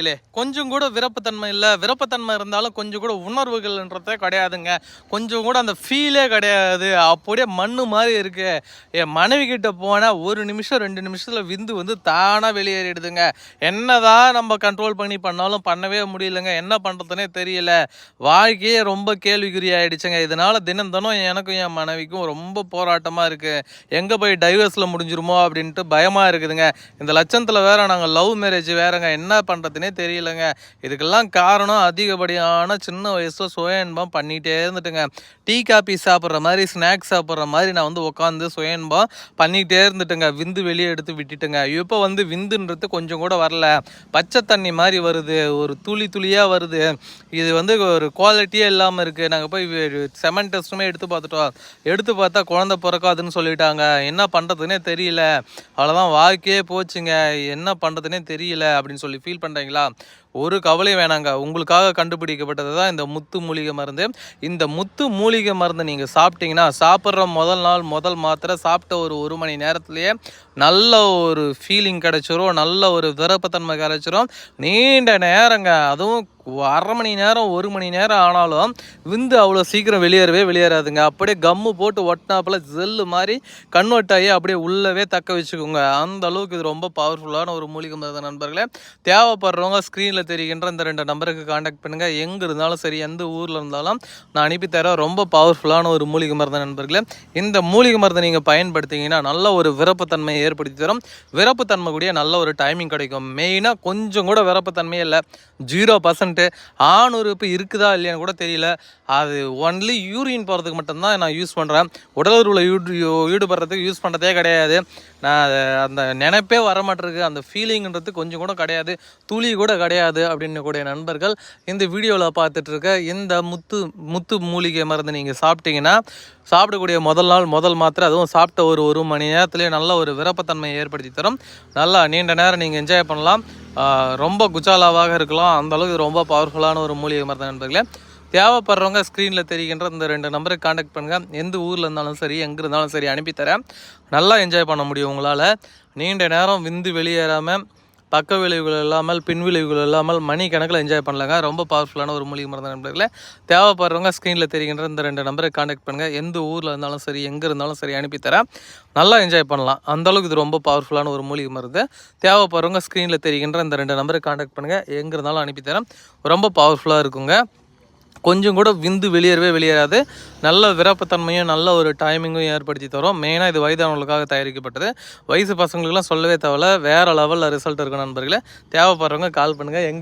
இல்லே கொஞ்சம் கூட விருப்பத்தன்மை இல்லை. விருப்பத்தன்மை இருந்தாலும் கொஞ்சம் கூட உணர்வுகள்ன்றதே கிடையாதுங்க. கொஞ்சம் கூட அந்த ஃபீலே கிடையாது. அப்படியே மண்ணு மாதிரி இருக்கு. என் மனைவி கிட்ட போனால் ஒரு நிமிஷம் ரெண்டு நிமிஷத்தில் விந்து வந்து தானாக வெளியேறிடுதுங்க. என்னதான் நம்ம கண்ட்ரோல் பண்ணி பண்ணாலும் பண்ணவே முடியலங்க. என்ன பண்ணுறதுனே தெரியல. வாழ்க்கையே ரொம்ப கேள்விக்குறி ஆயிடுச்சுங்க. இதனால தினம் தினம் எனக்கும் என் மனைவிக்கும் ரொம்ப போராட்டமாக இருக்கு. எங்கே போய் டைவர்ஸில் முடிஞ்சிருமோ அப்படின்ட்டு பயமாக இருக்குதுங்க. இந்த லட்சத்தில் வேற நாங்கள் லவ் மேரேஜ் வேறங்க. என்ன பண்ணுறதுனே தெரியலங்க. இதுக்கெல்லாம் காரணம் அதிகப்படியான சின்ன வயசில் சுய இன்பம் பண்ணிகிட்டே இருந்துட்டுங்க. டீ காபி சாப்பிட்ற மாதிரி ஸ்நாக்ஸ் சாப்பிட்ற மாதிரி நான் வந்து உட்காந்து சுய இன்பம் பண்ணிக்கிட்டே இருந்துட்டுங்க. விந்து வெளியே எடுத்து விட்டுட்டுங்க. இப்போ வந்து விந்துன்றது கொஞ்சம் கூட வரல. பச்சை தண்ணி மாதிரி வருது. ஒரு துளி துளியாக வருது. இது வந்து ஒரு குவாலிட்டியே இல்லாமல் இருக்குது நாங்கள் போய் செமன் டெஸ்ட்டுமே எடுத்து பார்த்துட்டோம். எடுத்து பார்த்தா குழந்தை பிறக்காதுன்னு சொல்லிட்டாங்க. என்ன பண்ணுறதுனே தெரியல. அவ்வளோதான் வாழ்க்கையே போச்சுங்க. என்ன பண்ணுறதுனே தெரியல அப்படின்னு சொல்லி ஃபீல் பண்ணுறீங்களா சொல்லலாம் ஒரு கவலை வேணாங்க. உங்களுக்காக கண்டுபிடிக்கப்பட்டது தான் இந்த முத்து மூலிகை மருந்து. இந்த முத்து மூலிகை மருந்து நீங்கள் சாப்பிட்டீங்கன்னா சாப்பிட்ற முதல் நாள் முதல் மாத்திரை சாப்பிட்ட ஒரு ஒரு மணி நேரத்துலேயே நல்ல ஒரு ஃபீலிங் கிடச்சிரும். நல்ல ஒரு விருப்பத்தன்மை கிடைச்சிரும். நீண்ட நேரங்க. அதுவும் அரை மணி நேரம் ஒரு மணி நேரம் ஆனாலும் விந்து அவ்வளோ சீக்கிரம் வெளியேறவே வெளியேறாதுங்க. அப்படியே கம்மு போட்டு ஒட்டினாப்புல ஜெல்லு மாதிரி கன்வெர்ட் ஆகி அப்படியே உள்ளவே தக்க வச்சுக்கோங்க. அந்த அளவுக்கு இது ரொம்ப பவர்ஃபுல்லான ஒரு மூலிகை மருந்து நண்பர்களே. தேவைப்படுறவங்க ஸ்க்ரீனில் தெரிகின்ற இந்த ரெண்டு நம்பருக்கு காண்டாக்ட் பண்ணுங்கள் எங்கே இருந்தாலும் சரி எந்த ஊரில் இருந்தாலும் நான் அனுப்பி தரேன் ரொம்ப பவர்ஃபுல்லான ஒரு மூலிகை மருந்து நண்பர்களே இந்த மூலிகை மருந்தை நீங்கள் பயன்படுத்திங்கன்னா நல்ல ஒரு விருப்பத்தன்மையை ஏற்படுத்தி தரும். விருப்பத்தன்மை கூடிய நல்ல ஒரு டைமிங் கிடைக்கும். மெயினாக கொஞ்சம் கூட விருப்பத்தன்மையே இல்லை. ஜீரோ பர்சன்ட்டு ஆண் இப்போ இருக்குதா இல்லையான்னு கூட தெரியல. அது ஒன்லி யூரின் போகிறதுக்கு மட்டும்தான் நான் யூஸ் பண்ணுறேன் உடலுறவில் ஈடு ஈடுபடுறதுக்கு யூஸ் பண்ணுறதே கிடையாது. நான் அதை அந்த நினைப்பே வர மாட்டிருக்கு அந்த ஃபீலிங்ன்றது கொஞ்சம் கூட கிடையாது. துளி கூட கிடையாது. அப்படின்னு கூடிய நண்பர்கள் இந்த வீடியோவில் பார்த்துட்டு இருக்க இந்த முத்து முத்து மூலிகை மருந்து நீங்கள் சாப்பிட்டீங்கன்னா சாப்பிடக்கூடிய முதல் நாள் முதல் மாத்திரை அதுவும் சாப்பிட்ட ஒரு ஒரு மணி நேரத்துலேயே நல்ல ஒரு விருப்பத்தன்மையை ஏற்படுத்தி தரும். நல்லா நீண்ட நேரம் நீங்கள் என்ஜாய் பண்ணலாம். ரொம்ப குஜாலாவாக இருக்கலாம். அந்தளவுக்கு ரொம்ப பவர்ஃபுல்லான ஒரு மூலிகை மருந்து நண்பர்களே. தேவைப்படுறவங்க ஸ்க்ரீனில் தெரிகின்ற இந்த ரெண்டு நம்பருக்கு காண்டாக்ட் பண்ணுங்கள் எந்த ஊரில் இருந்தாலும் சரி எங்கே இருந்தாலும் சரி அனுப்பித்தரேன் நல்லா என்ஜாய் பண்ண முடியும் உங்களால். நீண்ட நேரம் விந்து வெளியேறாமல் பக்க விளைவுகள் இல்லாமல் பின் விளைவுகள் இல்லாமல் மணி கணக்கில் என்ஜாய் பண்ணலாங்க. ரொம்ப பவர்ஃபுல்லான ஒரு மூலிகை மருந்து நண்பர்களே. தேவைப்படுறவங்க ஸ்க்ரீனில் தெரிகின்ற இந்த ரெண்டு நம்பரை காண்டாக்ட் பண்ணுங்கள் எந்த ஊரில் இருந்தாலும் சரி எங்கே இருந்தாலும் சரி அனுப்பித்தரேன் நல்லா என்ஜாய் பண்ணலாம். அந்த அளவுக்கு இது ரொம்ப பவர்ஃபுல்லான ஒரு மூலிகை மருந்து. தேவைப்படுறவங்க ஸ்க்ரீனில் தெரிகின்ற இந்த ரெண்டு நம்பரை காண்டாக்ட் பண்ணுங்கள் எங்கே இருந்தாலும் அனுப்பித்தரேன் ரொம்ப பவர்ஃபுல்லாக இருக்குங்க. கொஞ்சம் கூட விந்து வெளியேறவே வெளியேறாது. நல்ல விரப்பத்தன்மையும் நல்ல ஒரு டைமிங்கும் ஏற்படுத்தி தரும். மெயினாக இது வயதானவங்களுக்காக தயாரிக்கப்பட்டது. வயசு பசங்களுக்குலாம் சொல்லவே தேவையில்ல. வேறு லெவலில் ரிசல்ட் இருக்கும் நண்பர்களே. தேவைப்படுறவங்க கால் பண்ணுங்கள் எங்கே